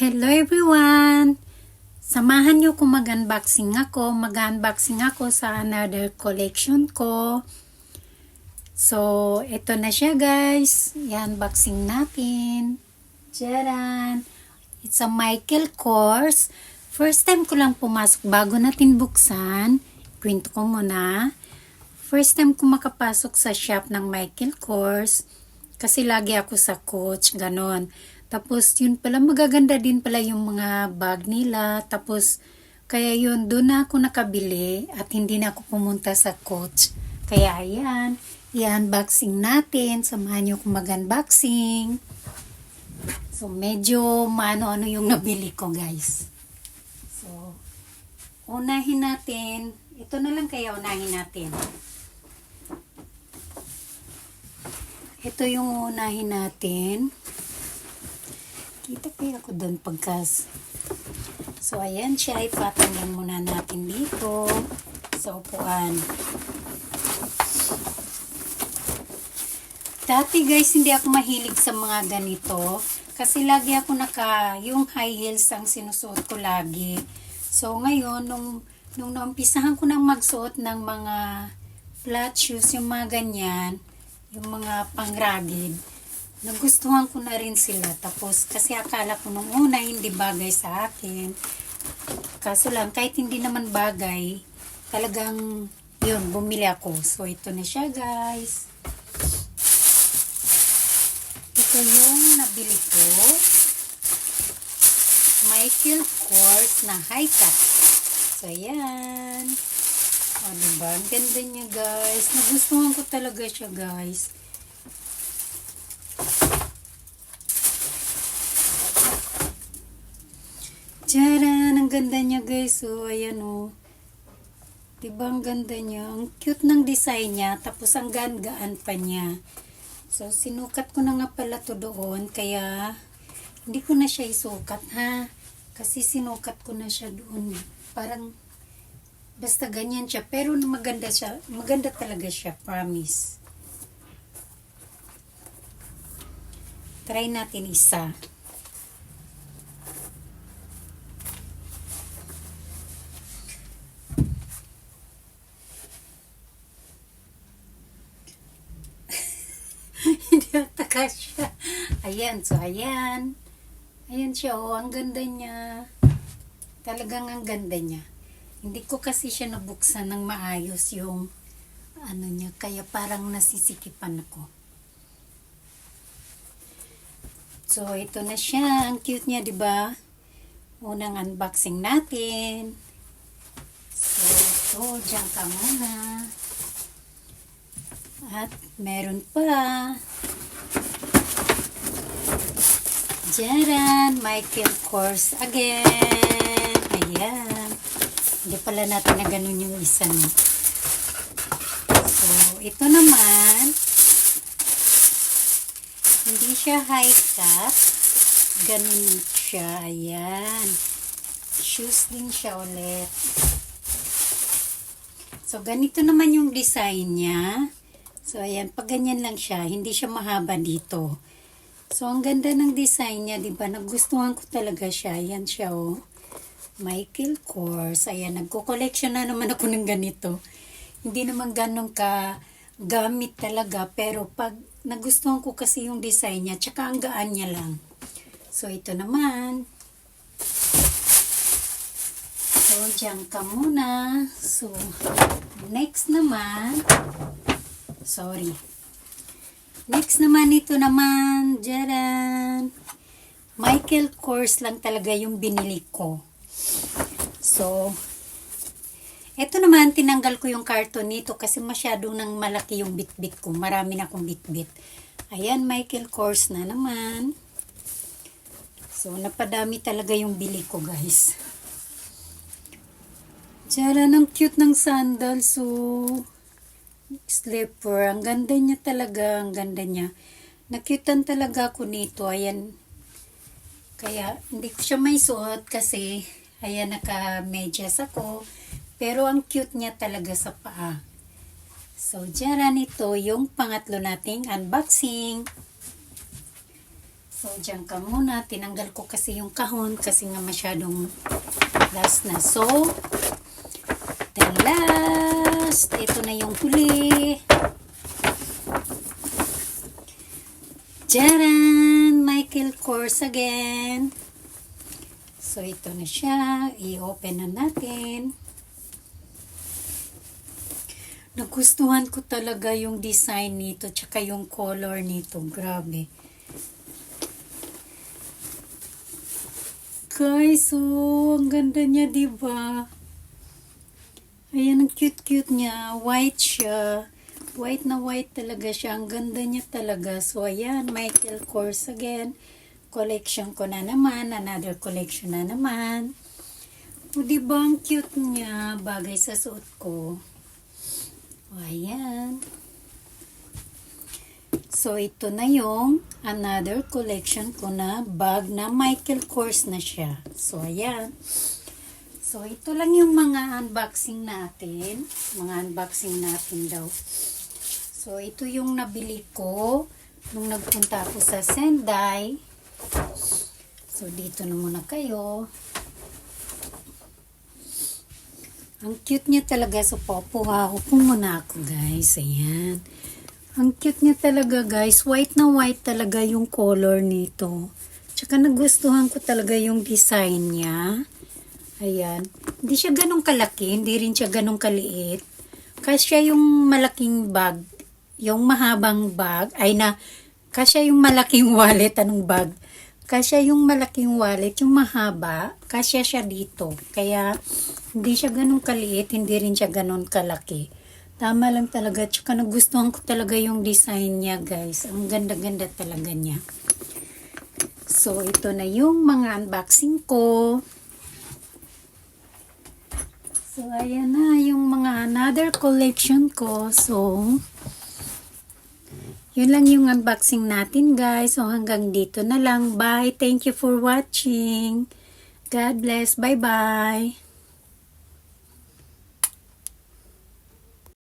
Hello everyone! Samahan niyo kung mag-unboxing ako. Mag-unboxing ako sa another collection ko. So, ito na siya guys. I-unboxing natin. Tcharan! It's a Michael Kors. First time ko lang pumasok bago natin buksan. Kwento ko muna. First time ko makapasok sa shop ng Michael Kors. Kasi lagi ako sa coach, ganon. Tapos yun pala, magaganda din pala yung mga bag nila. Tapos, kaya yun, doon na ako nakabili at hindi na ako pumunta sa coach. Kaya ayan, i-unboxing natin. Samahan niyo kung mag-unboxing. So, medyo maano-ano yung nabili ko, guys. So, unahin natin. Ito na lang kaya unahin natin. Ito yung unahin natin. Kita kaya ako doon pagkas. So, ayan siya. Ipatanggal muna natin dito sa upuan. Dati guys, hindi ako mahilig sa mga ganito. Kasi lagi ako naka, yung high heels ang sinusuot ko lagi. So, ngayon, nung, nung naumpisahan ko nang magsuot ng mga flat shoes, yung mga ganyan, yung mga pang-rugged, nagustuhan ko na rin sila. Tapos, kasi akala ko nung una hindi bagay sa akin. Kaso lang, kahit hindi naman bagay, talagang, yun, bumili ako. So, ito na siya, guys. Ito yung nabili ko. Michael Kors na high top. So, ayan. O, diba? Ang ganda niya, guys. Nagustuhan ko talaga siya, guys. Tcharan! Ang ganda niya guys. Oh, ayan oh. Diba ang ganda niya? Ang cute ng design niya. Tapos ang gaan-gaan pa niya. So, sinukat ko na nga pala to doon. Kaya, hindi ko na siya isukat ha. Kasi sinukat ko na siya doon. Parang, basta ganyan siya. Pero maganda siya. Maganda talaga siya. Promise. Try natin isa. Ataka siya. Ayan, so ayan. Ayan siya, oh, ang ganda niya. Talagang ang ganda niya. Hindi ko kasi siya nabuksan ng maayos yung ano niya, kaya parang nasisikipan ako. So, ito na siya. Ang cute niya, di ba? Unang unboxing natin. So, ito, dyan ka muna. At meron pa. Jaran, Michael Kors again. Ayan. Hindi pala natin na ganun yung isa no. So, ito naman, hindi siya high cut. Ganun siya. Ayan. Shoes din siya ulit. So, ganito naman yung design niya. So, ayan. Pag ganyan lang siya, hindi siya mahaba dito. So, ang ganda ng design niya, di ba? Nagustuhan ko talaga siya. Ayan siya, oh. Michael Kors. Ayan, nagko-collection na naman ako ng ganito. Hindi naman ganun ka gamit talaga. Pero pag nagustuhan ko kasi yung design niya, tsaka ang gaan niya lang. So, ito naman. So, dyan ka muna. So, next naman. Sorry. Next naman, ito naman. Jaran. Michael Kors lang talaga yung binili ko. So, ito naman, tinanggal ko yung karton nito kasi masyadong nang malaki yung bitbit ko. Marami na akong bitbit. Ayan, Michael Kors na naman. So, napadami talaga yung bili ko, guys. Tiyara, ang cute ng sandals. So, slipper. Ang ganda niya talaga. Ang ganda niya. Nakyutan talaga ako nito. Ayan. Kaya, hindi ko siya may suot kasi, ayan, naka-medyas ako. Pero, ang cute niya talaga sa paa. So, dyan nito yung pangatlo nating unboxing. So, dyan ka muna. Tinanggal ko kasi yung kahon kasi nga masyadong last na. So, the last. Ito na yung huli. Jaran! Michael Kors again. So, ito na siya. I-open na natin. Nagustuhan ko talaga yung design nito tsaka yung color nito. Grabe. Guys, oh, ang ganda niya, di ba? Ayan, ang cute-cute niya. White siya. White na white talaga siya. Ang ganda niya talaga. So, ayan, Michael Kors again. Collection ko na naman. Another collection na naman. O, di ba ang cute niya? Bagay sa suot ko. O, ayan. So, ito na yung another collection ko na bag na Michael Kors na siya. So, ayan. So, ito lang yung mga unboxing natin. Mga unboxing natin daw. So, ito yung nabili ko nung nagpunta ako sa Sendai. So, dito na muna kayo. Ang cute niya talaga. So, popuha. Upo muna ako, guys. Ayan. Ang cute niya talaga, guys. White na white talaga yung color nito. Tsaka nagustuhan ko talaga yung design niya. Ayan. Hindi siya ganong kalaki. Hindi rin siya ganong kaliit. Kasya yung malaking bag. Yung mahabang bag. Ay na, kasya yung malaking wallet. Anong bag? Kasya yung malaking wallet. Yung mahaba. Kasya siya dito. Kaya, hindi siya ganong kaliit. Hindi rin siya ganon kalaki. Tama lang talaga. Tsaka nagustuhan ko talaga yung design niya, guys. Ang ganda-ganda talaga niya. So, ito na yung mga unboxing ko. So, ayan na yung mga another collection ko. So, yun lang yung unboxing natin, guys. So, hanggang dito na lang. Bye. Thank you for watching. God bless. Bye-bye.